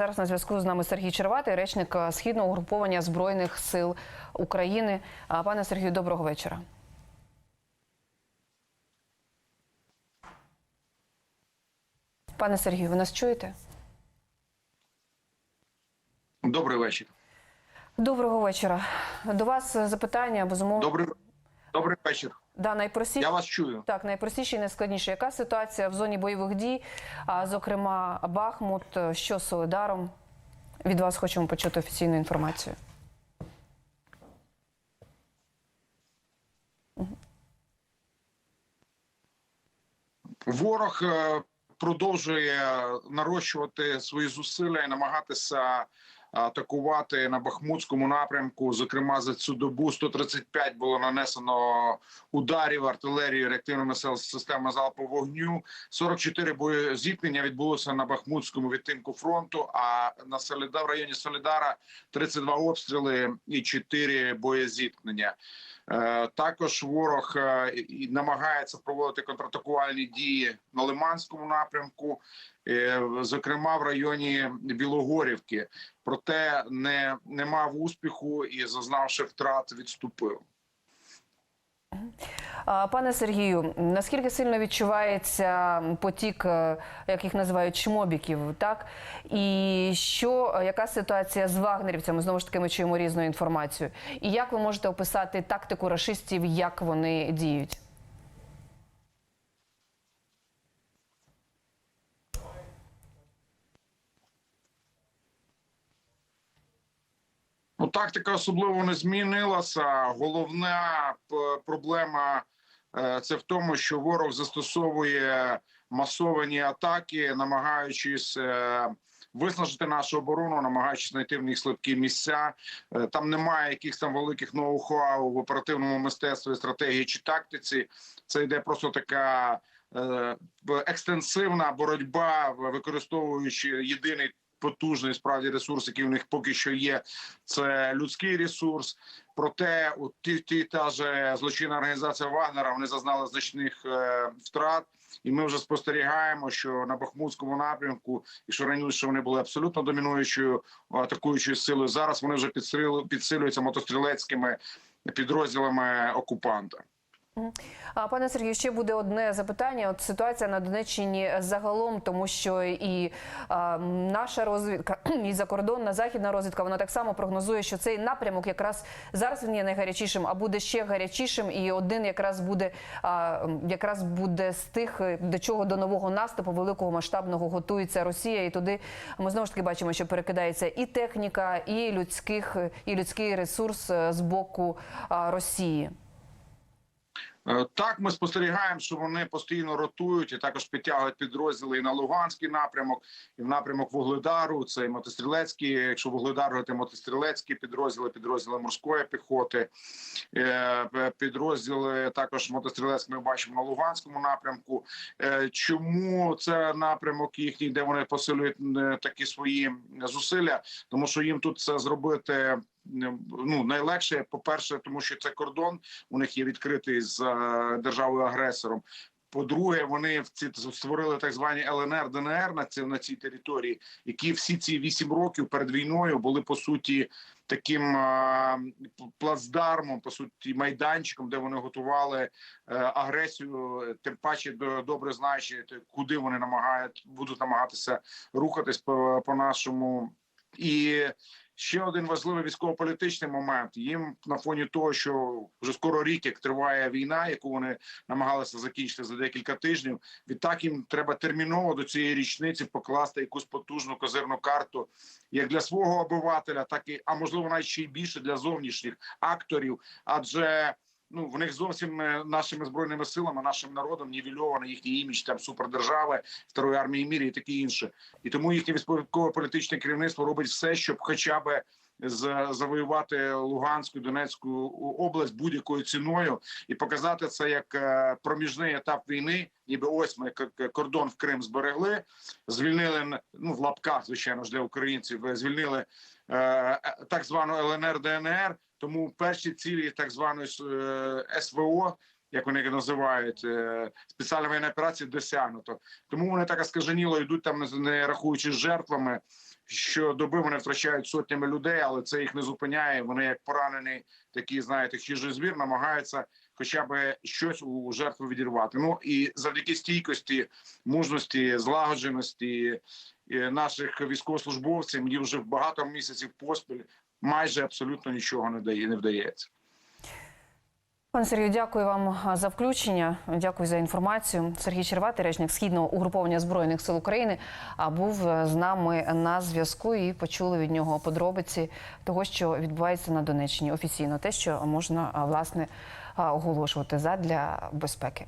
Зараз на зв'язку з нами Сергій Черватий, речник е, східного угруповання збройних сил України. Пане Сергію, доброго вечора. Пане Сергію, ви нас чуєте? Добрий вечір. Доброго вечора. До вас е, запитання безумовно. Добрий, добрий вечір. Да, найпростіше. Я вас чую. Так, найпростіше і найскладніше. Яка ситуація в зоні бойових дій? А, зокрема, Бахмут, е, що з Солидаром? Від вас хочемо почути офіційну інформацію. Ворог е, продовжує нарощувати свої зусилля і намагатися атакувати на Бахмутському напрямку. Зокрема, за цю добу 135 було нанесено ударів артилерії реактивними системами залпового вогню. 44 боєзіткнення відбулося на Бахмутському відтинку фронту. А на Соліда в районі Солідара 32 обстріли і 4 боєзіткнення. Е, Також ворог е, намагається проводити контратакувальні дії на Лиманському напрямку, зокрема в районі Білогорівки. Проте не, не мав успіху і, зазнавши втрат, відступив. Пане Сергію, наскільки сильно відчувається потік, е, як їх називають, чмобіків, так? І що, е, яка ситуація з вагнерівцями? Знову ж таки, ми чуємо різну інформацію. І як ви можете описати тактику рашистів, як вони діють? Ну, тактика особливо не змінилася. Головна проблема е, це в тому, що ворог застосовує масовані атаки, намагаючись е, виснажити нашу оборону, намагаючись знайти в них слабкі місця. Е, Там немає якихось там великих ноу-хау в оперативному мистецтві, стратегії чи тактиці. Це йде просто така е, екстенсивна боротьба, використовуючи єдиний потужний справді ресурс, який у них поки що є, це людський ресурс. Проте у ті, ті та же злочинна організація Вагнера вони зазнали значних е, втрат. І ми вже спостерігаємо, що на Бахмутському напрямку, і що раніше вони були абсолютно домінуючою атакуючою силою. Зараз вони вже підсилю- підсилюються мотострілецькими підрозділами окупанта. Пане Сергію, ще буде одне запитання. От ситуація на Донеччині загалом, тому що і а, наша розвідка, і закордонна західна розвідка, вона так само прогнозує, що цей напрямок якраз зараз він є найгарячішим, а буде ще гарячішим. І один якраз буде а, якраз буде з тих, до чого до нового наступу великого масштабного готується Росія. І туди ми знову ж таки бачимо, що перекидається і техніка, і людських, і людський ресурс е, з боку а, Росії. Е, Так, ми спостерігаємо, що вони постійно ротують і також підтягують підрозділи і на Луганський напрямок, і в напрямок Вугледару. Це і мотострілецькі. Якщо Вугледар, то мотострілецькі підрозділи, підрозділи морської піхоти, е, підрозділи також мотострілецькі ми бачимо на Луганському напрямку. Е, Чому це напрямок їхній, де вони посилюють е, такі свої зусилля? Тому що їм тут це зробити. Ну найлегше, по перше, тому що це кордон у них є відкритий з е, державою агресором. По-друге, вони в ці створили так звані ЛНР ДНР на цій на цій території, які всі ці вісім років перед війною були по суті таким е, плацдармом, по суті, майданчиком, де вони готували е, агресію. Тим паче до- добре знаючи, куди вони намагають будуть намагатися рухатись по, по нашому і. Ще один важливий військово-політичний момент. Їм на фоні того, що вже скоро рік, як триває війна, яку вони намагалися закінчити за декілька тижнів. Відтак їм треба терміново до цієї річниці покласти якусь потужну козирну карту, як для свого обивателя, так і а можливо навіть ще й більше для зовнішніх акторів. Адже ну в них зовсім е, нашими збройними силами, нашим народом нівельований їхній імідж там супердержави, второї армії мірі і таке інше. І тому їхнє військово-політичне керівництво робить все, щоб хоча б завоювати Луганську Донецьку область будь-якою ціною і показати це як е, проміжний етап війни. Ніби ось ми кордон в Крим зберегли, звільнили ну в лапках, звичайно ж для українців. е, Звільнили е, е, так звану ЛНР ДНР. Тому перші цілі так званої е, СВО як вони називають, е, спеціальна воєнна операція досягнуто. Тому вони так скаженіло йдуть там, не- рахуючи жертвами, Щодоби вони втрачають сотнями людей, але це їх не зупиняє. Вони як поранений, такі знаєте, хижий звір, намагаються хоча б щось у жертву відірвати. Ну і завдяки стійкості, мужності, злагодженості е, наших військовослужбовців, мені вже багато місяців поспіль майже абсолютно нічого не дає, не вдається. Пане Сергію, дякую вам за включення. Дякую за інформацію. Сергій Черватий, речник східного угруповання збройних сил України, був е, з нами на зв'язку і почули від нього подробиці того, що відбувається на Донеччині офіційно, те, що можна власне оголошувати задля безпеки.